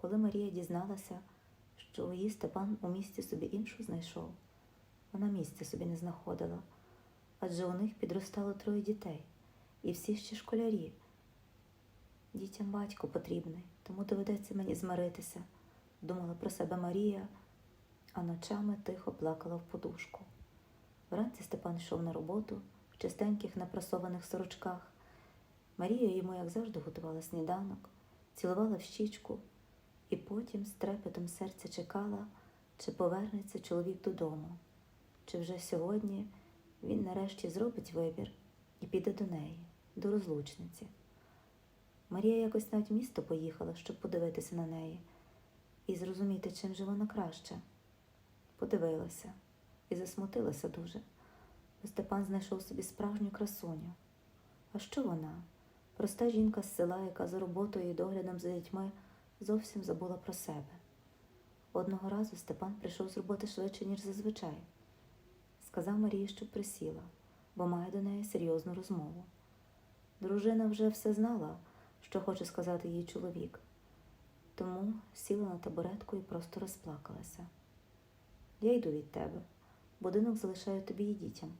Коли Марія дізналася, що її Степан у місті собі іншу знайшов, вона місця собі не знаходила, адже у них підростало троє дітей, і всі ще школярі. Дітям батько потрібний, тому доведеться мені змиритися, думала про себе Марія, а ночами тихо плакала в подушку. Вранці Степан йшов на роботу в чистеньких напрасованих сорочках. Марія йому, як завжди, готувала сніданок, цілувала в щічку і потім з трепетом серця чекала, чи повернеться чоловік додому, чи вже сьогодні він нарешті зробить вибір і піде до неї, до розлучниці. Марія якось навіть в місто поїхала, щоб подивитися на неї і зрозуміти, чим же вона краще. Подивилася і засмутилася дуже, бо Степан знайшов собі справжню красуню. А що вона? Проста жінка з села, яка за роботою і доглядом за дітьми зовсім забула про себе. Одного разу Степан прийшов з роботи швидше, ніж зазвичай. Сказав Марії, щоб присіла, бо має до неї серйозну розмову. Дружина вже все знала, що хоче сказати їй чоловік, тому сіла на табуретку і просто розплакалася. Я йду від тебе. Будинок залишаю тобі і дітям.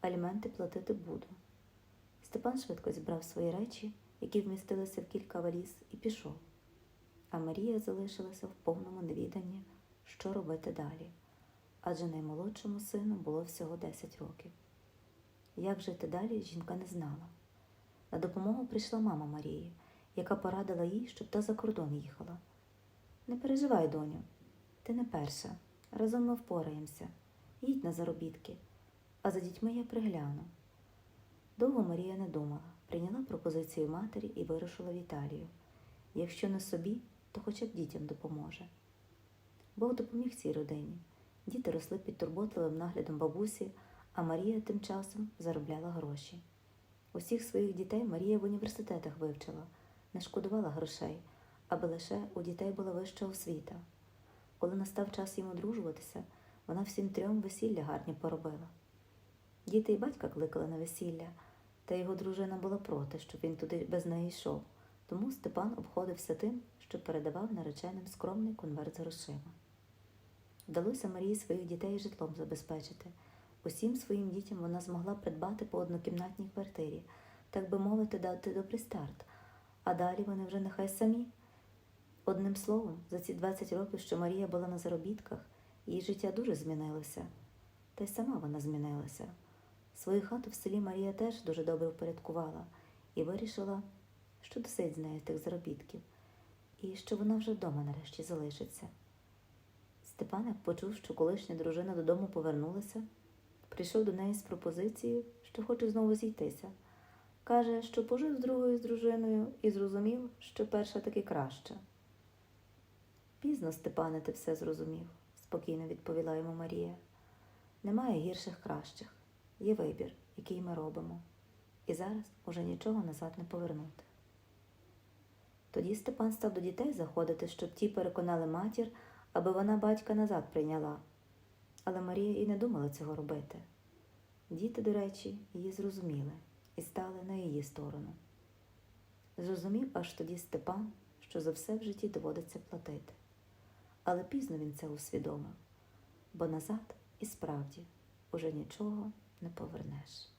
Аліменти платити буду. Степан швидко зібрав свої речі, які вмістилися в кілька валіз, і пішов. А Марія залишилася в повному невіданні, що робити далі, адже наймолодшому сину було всього 10 років. Як жити далі, жінка не знала. На допомогу прийшла мама Марії, яка порадила їй, щоб та за кордон їхала. Не переживай, доню, ти не перша. Разом ми впораємося. Їдь на заробітки, а за дітьми я пригляну. Довго Марія не думала, прийняла пропозицію матері і вирушила в Італію. Якщо не собі, то хоча б дітям допоможе. Бог допоміг цій родині. Діти росли під турботливим наглядом бабусі, а Марія тим часом заробляла гроші. Усіх своїх дітей Марія в університетах вивчила, не шкодувала грошей, аби лише у дітей була вища освіта. Коли настав час їм одружуватися, вона всім трьом весілля гарні поробила. Діти і батька кликали на весілля, та його дружина була проти, щоб він туди без неї йшов, тому Степан обходився тим, що передавав нареченим скромний конверт з грошима. Вдалося Марії своїх дітей житлом забезпечити. Усім своїм дітям вона змогла придбати по однокімнатній квартирі, так би мовити, дати добрий старт, а далі вони вже нехай самі. Одним словом, за ці 20 років, що Марія була на заробітках, її життя дуже змінилося. Та й сама вона змінилася. Свою хату в селі Марія теж дуже добре впорядкувала і вирішила, що досить з нею тих заробітків, і що вона вже вдома нарешті залишиться. Степанек почув, що колишня дружина додому повернулася, прийшов до неї з пропозицією, що хоче знову зійтися. Каже, що пожив з другою з дружиною і зрозумів, що перша таки краща. Пізно, Степане, ти все зрозумів, спокійно відповіла йому Марія. Немає гірших кращих. Є вибір, який ми робимо. І зараз уже нічого назад не повернути. Тоді Степан став до дітей заходити, щоб ті переконали матір, аби вона батька назад прийняла. Але Марія і не думала цього робити. Діти, до речі, її зрозуміли і стали на її сторону. Зрозумів аж тоді Степан, що за все в житті доводиться платити. Але пізно він це усвідомив, бо назад і справді уже нічого не повернеш.